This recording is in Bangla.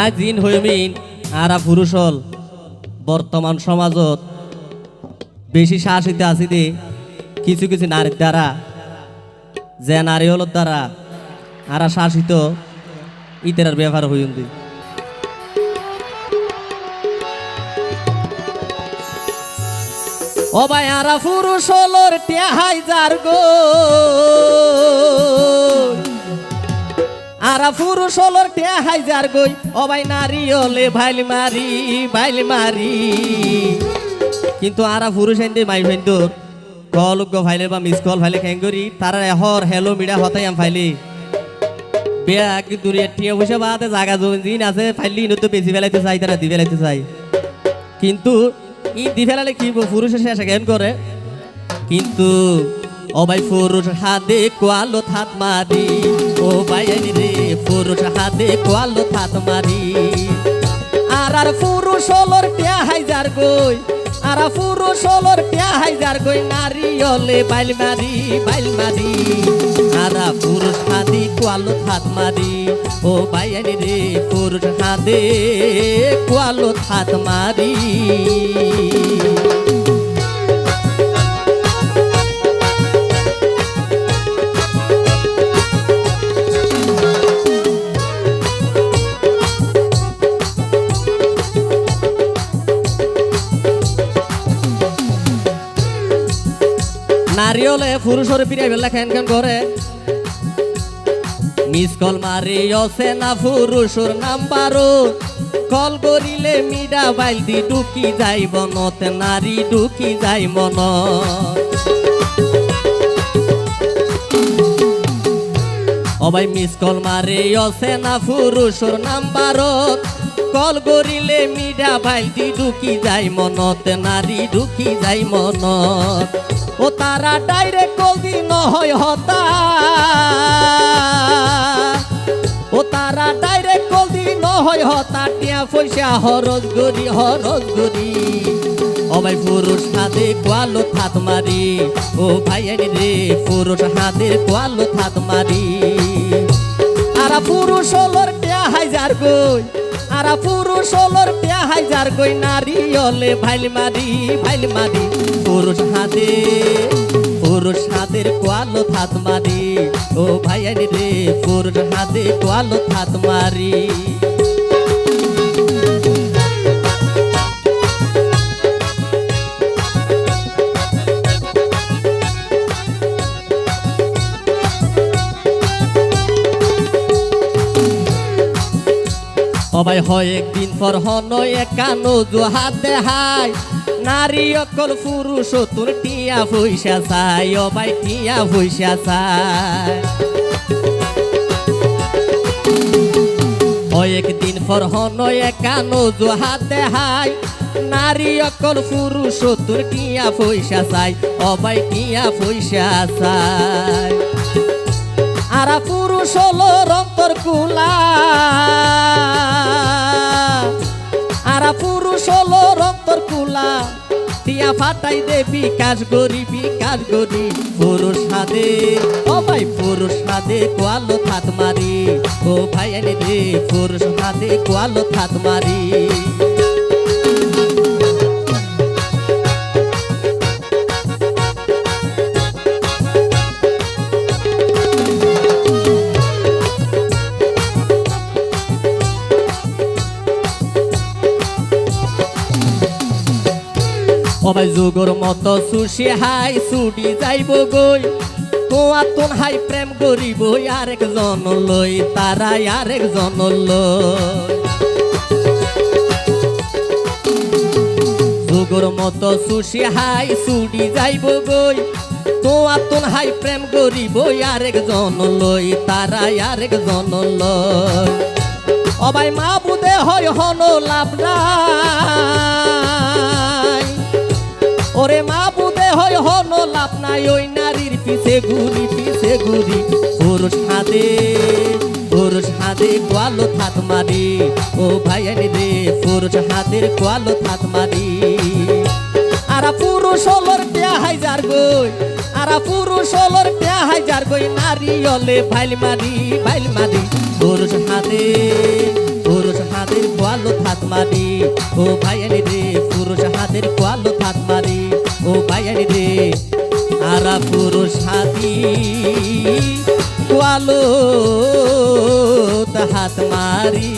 আজ দিন হইমিন আরা পুরুষ হল বর্তমান সমাজত বেশি শাসিত আছি দে কিছু কিছু নারীর দ্বারা, যে নারী হল দ্বারা আরা শাসিত ইতেরার ব্যবহার হইন্দি ও ভাই, আরা পুরুষ হলর টেহাই যার গো। আরা পুরুষ হলর টেহাই যার গই। ভাই নারী হলে ভাইল মারি ভাইল মারি। কিন্তু আরা পুরুষ এনতে মাই ফেন্দর কল গো ফাইলে বা মিস কল ফাইলে খেঙ্গরি তারা এহর হেলো মিডা হতাই আম ফাইলে। বেয়া কি কিন্তু টিয়া পয়সা বাদে জাগা জমি দিন আছে, ফাইলি নতো বেশি বেলাইতে চাই, তারা দি বেলাইতে চাই। কিন্তু ই দি ফেলালে কি পুরুষের শেষে জ্ঞান করে। কিন্তু ভাই পুরুষ হাতে কোয়ালো থাত মারি। ও আইনি রে, পুরুষ হাতে কোয়ালো থাত মারি। আর আর পুরুষ হলর টিয়া হাইজার গই, আর পুরুষ হলর টিয়া হাইজার গই, নারী হলে বাইল মারি বাইল মারি। আর পুরুষ হাতে কোয়ালো থাত মারি, ও আইনি রে, পুরুষ হাতে কোয়ালো থাত মারি। হলে পুরুষের পিড়াই বেলা খেন খেন করে। মিস কল মারি অসে না পুরুষর নাম্বারো কল করিলে মিডা বাইল দি ডুকি যাইব নতে নারী ডুকি যাই মন। অবাই মিস কল মারে অসে না পুরুষর নাম্বারত কল করিলে মিডা বাইল দি ডুকি যাই মনতে, নারী ডুকি যাই মনত ও তারা ডাইরেক্ট কল দি নহয় হতা। ও তারা ডাইরেক্ট কল দি নহয় হতা। টিয়া পয়সা, হরজ গরি হরজ গরি। ও ভাই পুরুষ হাতে কোয়ালো থাত মারি। ও ভাই রে পুরুষ হাতে কোয়ালো থাত মারি। আরা পুরুষ হলর টিয়া হাইজার গই আরা পুরুষ হলর টিয়া হাইজার কই নারী, অলে ভাইল মারি ভাইল মারি। পুরুষ হাতে, পুরুষ হাতের কোয়ালো থাত মারি। ও ভাই রে, পুরুষ হাতে কোয়ালো থাত মারি। অবাই হয় একদিন পর হনয় একানো জোহাত দেহাই। নারী অকল পুরুষ, তোর টিয়া পয়সা চাই অবাই টিয়া পয়সা চাই। একদিন পর হনয় একানো জোহাত দেহাই। নারী অকল পুরুষ, তোর টিয়া পয়সা চাই অবাই টিয়া পয়সা চাই। আরা পুরুষ হলো রক্তর কুলা। হলো রক্তর কুলা। টিয়া ফাটাই দে বিকাশ গরি বিকাশ গরি। পুরুষ সাদে ও ভাই পুরুষ সাদে কোয়ালো থাত মারি ও ভাই এনে দে পুরুষ সাদে কোয়ালো থাত মারি অবাই যুগর মতো সুশি হাই সুডি যাইব গই। তোয়া তোন হাই প্রেম করিব আরেক জন লই তারা আরেক জন লই। যুগর মতো সুশি হাই সুডি যাইব গই। তোয়া তোন হাই প্রেম করিব আরেক জন লই তারা আরেক জন লই। অবাই মা বুদে হয় হন লাভ নাই। হয় হন লাভ নাই, ওই নারীর পিছে ঘুরি পিছে ঘুরি। পুরুষ হাতে পুরুষ হাতে কোয়ালো থাত মারি ও ভাই রে পুরুষ হাতের কোয়ালো থাত মারি আরা পুরুষ হলর টিয়া হাইজার গই, আরা পুরুষ হলর টিয়া হাইজার গই, নারী হলে ভাইল মারি ভাইল মারি পুরুষ হাতে পুরুষ হাতে হাত মারি ও ভাইয়ানি রে ভাইয়ানি রে আরা পুরুষ হাতি কোয়ালো হাত মারি।